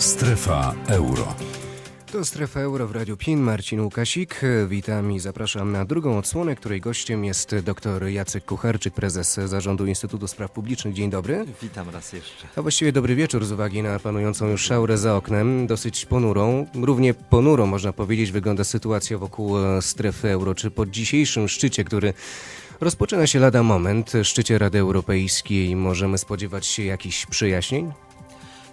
Strefa euro. To Strefa Euro w Radiu PIN, Marcin Łukasik. Witam i zapraszam na drugą odsłonę, której gościem jest dr Jacek Kucharczyk, prezes Zarządu Instytutu Spraw Publicznych. Dzień dobry. Witam raz jeszcze. A właściwie dobry wieczór z uwagi na panującą już szaurę za oknem, dosyć ponurą. Równie ponurą, można powiedzieć, wygląda sytuacja wokół e, strefy euro. Czy po dzisiejszym szczycie, który rozpoczyna się lada moment, szczycie Rady Europejskiej, możemy spodziewać się jakichś przyjaśnień?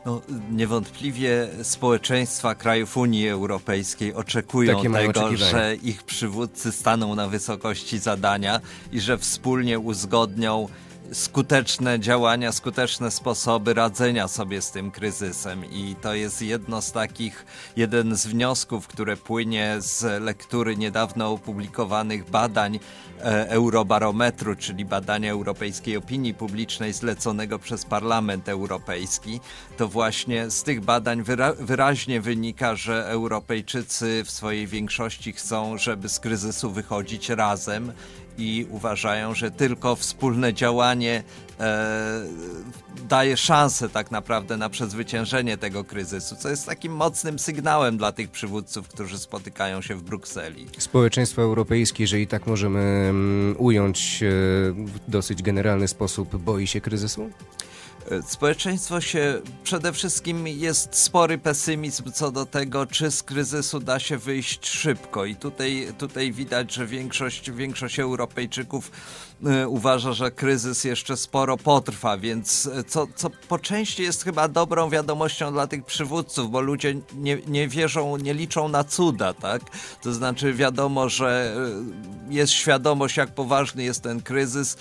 No, niewątpliwie społeczeństwa krajów Unii Europejskiej oczekują tego, że ich przywódcy staną na wysokości zadania i że wspólnie uzgodnią skuteczne działania, skuteczne sposoby radzenia sobie z tym kryzysem. I to jest jedno z takich, jeden z wniosków, które płynie z lektury niedawno opublikowanych badań e, Eurobarometru, czyli badania europejskiej opinii publicznej zleconego przez Parlament Europejski. To właśnie z tych badań wyra wyraźnie wynika, że Europejczycy w swojej większości chcą, żeby z kryzysu wychodzić razem i uważają, że tylko wspólne działanie e, daje szansę tak naprawdę na przezwyciężenie tego kryzysu, co jest takim mocnym sygnałem dla tych przywódców, którzy spotykają się w Brukseli. Społeczeństwo europejskie, jeżeli tak możemy mm, ująć e, w dosyć generalny sposób, boi się kryzysu? Społeczeństwo się przede wszystkim jest spory pesymizm co do tego, czy z kryzysu da się wyjść szybko. I tutaj, tutaj widać, że większość, większość Europejczyków e, uważa, że kryzys jeszcze sporo potrwa, więc e, co, co po części jest chyba dobrą wiadomością dla tych przywódców, bo ludzie nie, nie wierzą, nie liczą na cuda, tak? To znaczy wiadomo, że e, jest świadomość, jak poważny jest ten kryzys.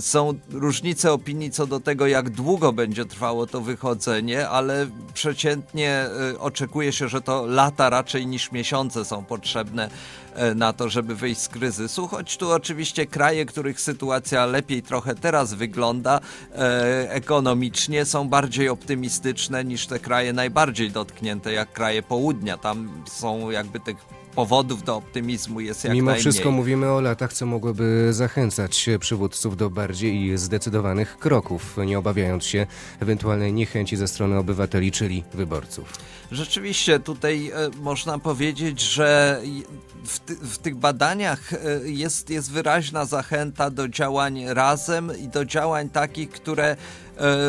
Są różnice opinii co do tego, jak długo będzie trwało to wychodzenie, ale przeciętnie e, oczekuje się, że to lata raczej niż miesiące są potrzebne e, na to, żeby wyjść z kryzysu. Choć tu oczywiście kraje, których sytuacja lepiej trochę teraz wygląda e, ekonomicznie, są bardziej optymistyczne niż te kraje najbardziej dotknięte, jak kraje południa. Tam są jakby tych powodów do optymizmu jest jak Mimo najmniej. wszystko mówimy o latach, co mogłyby zachęcać przywódców do bardziej zdecydowanych kroków, nie obawiając się ewentualnej niechęci ze strony obywateli, czyli wyborców. Rzeczywiście tutaj e, można powiedzieć, że w, ty, w tych badaniach e, jest, jest wyraźna zachęta do działań razem i do działań takich, które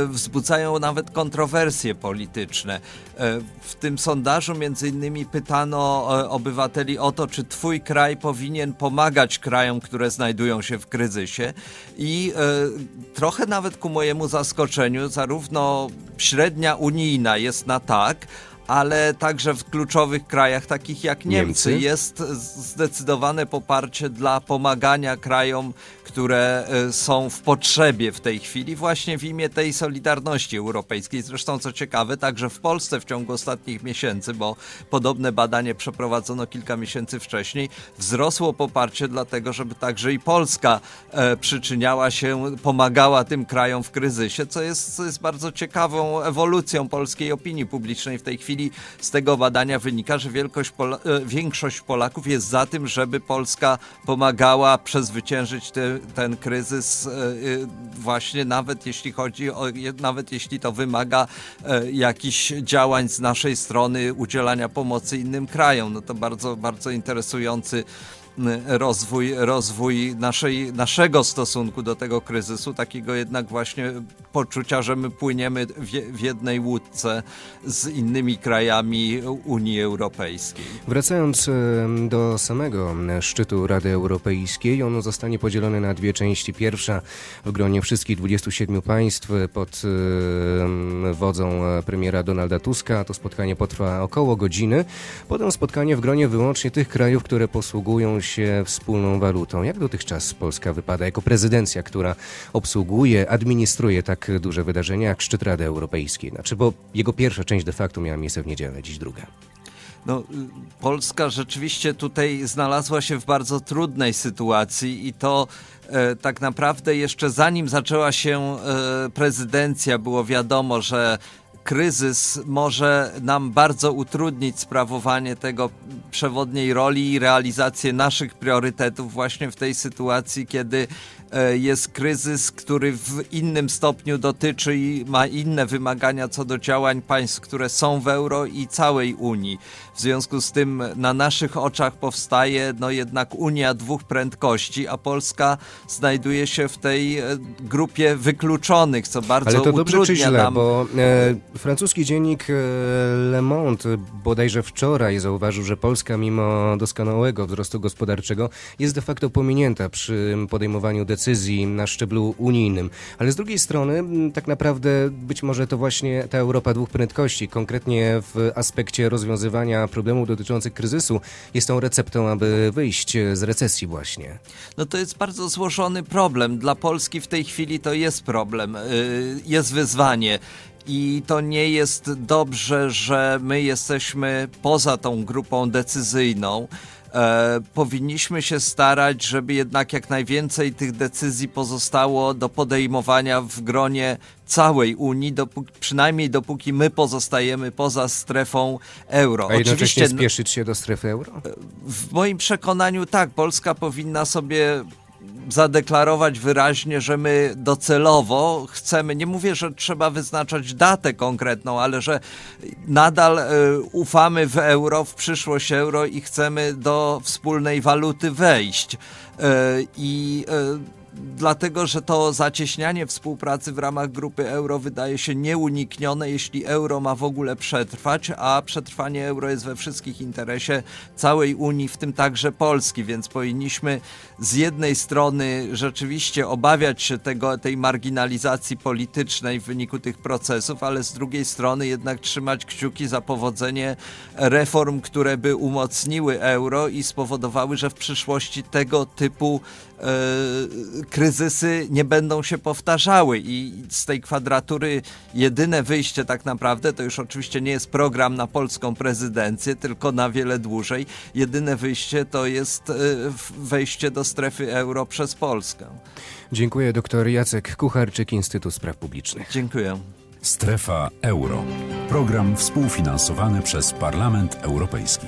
wzbudzają nawet kontrowersje polityczne. E, w tym sondażu między innymi pytano e, obywateli o to, czy twój kraj powinien pomagać krajom, które znajdują się w kryzysie i e, trochę nawet ku mojemu zaskoczeniu zarówno średnia unijna jest na tak, ale także w kluczowych krajach takich jak Niemcy, Niemcy? jest zdecydowane poparcie dla pomagania krajom, które e, są w potrzebie w tej chwili, właśnie w imię tej solidarności europejskiej. Zresztą, co ciekawe, także w Polsce w ciągu ostatnich miesięcy, bo podobne badanie przeprowadzono kilka miesięcy wcześniej, wzrosło poparcie dlatego, żeby także i Polska e, przyczyniała się, pomagała tym krajom w kryzysie, co jest, jest bardzo ciekawą ewolucją polskiej opinii publicznej w tej chwili. Z tego badania wynika, że Pola e, większość Polaków jest za tym, żeby Polska pomagała przezwyciężyć te, ten kryzys, e, e, właśnie nawet jeśli chodzi o, nawet jeśli to wymaga jakichś działań z naszej strony, udzielania pomocy innym krajom. No to bardzo, bardzo interesujący rozwój, rozwój naszej, naszego stosunku do tego kryzysu, takiego jednak właśnie poczucia, że my płyniemy w, w jednej łódce z innymi krajami Unii Europejskiej. Wracając do samego szczytu Rady Europejskiej, on zostanie podzielony na dwie części. Pierwsza w gronie wszystkich 27 państw pod wodzą e, premiera Donalda Tuska. To spotkanie potrwa około godziny. Potem spotkanie w gronie wyłącznie tych krajów, które posługują się wspólną walutą. Jak dotychczas Polska wypada jako prezydencja, która obsługuje, administruje tak duże wydarzenia jak szczyt Rady Europejskiej? Znaczy, bo jego pierwsza część de facto miała miejsce w niedzielę, dziś druga. No, Polska rzeczywiście tutaj znalazła się w bardzo trudnej sytuacji i to e, tak naprawdę jeszcze zanim zaczęła się e, prezydencja, było wiadomo, że kryzys może nam bardzo utrudnić sprawowanie tego przewodniej roli i realizację naszych priorytetów właśnie w tej sytuacji, kiedy jest kryzys, który w innym stopniu dotyczy i ma inne wymagania co do działań państw, które są w euro i całej Unii. W związku z tym na naszych oczach powstaje no jednak Unia dwóch prędkości, a Polska znajduje się w tej e, grupie wykluczonych, co bardzo Ale to dobrze czy źle, nam bo e, francuski dziennik e, Le Monde bodajże wczoraj zauważył, że Polska mimo doskonałego wzrostu gospodarczego jest de facto pominięta przy podejmowaniu decyzji na szczeblu unijnym. Ale z drugiej strony tak naprawdę być może to właśnie ta Europa dwóch prędkości, konkretnie w aspekcie rozwiązywania problemów dotyczących kryzysu, jest tą receptą, aby wyjść z recesji właśnie. No to jest bardzo złożony problem. Dla Polski w tej chwili to jest problem, y, jest wyzwanie. I to nie jest dobrze, że my jesteśmy poza tą grupą decyzyjną. E, powinniśmy się starać, żeby jednak jak najwięcej tych decyzji pozostało do podejmowania w gronie całej Unii, dopóki, przynajmniej dopóki my pozostajemy poza strefą euro. A Oczywiście spieszyć się do strefy euro? w moim przekonaniu tak, Polska powinna sobie zadeklarować wyraźnie, że my docelowo chcemy, nie mówię, że trzeba wyznaczać datę konkretną, ale że nadal e, ufamy w euro, w przyszłość euro i chcemy do wspólnej waluty wejść. E, I e, dlatego, że to zacieśnianie współpracy w ramach grupy euro wydaje się nieuniknione, jeśli euro ma w ogóle przetrwać, a przetrwanie euro jest we wszystkich interesie całej Unii, w tym także Polski, więc powinniśmy z jednej strony rzeczywiście obawiać się tego, tej marginalizacji politycznej w wyniku tych procesów, ale z drugiej strony jednak trzymać kciuki za powodzenie reform, które by umocniły euro i spowodowały, że w przyszłości tego typu e, kryzysy nie będą się powtarzały i z tej kwadratury jedyne wyjście tak naprawdę to już oczywiście nie jest program na polską prezydencję, tylko na wiele dłużej. Jedyne wyjście to jest e, wejście do strefy euro przez Polskę. Dziękuję dr Jacek Kucharczyk, Instytut Spraw Publicznych. Dziękuję. Strefa euro. Program współfinansowany przez Parlament Europejski.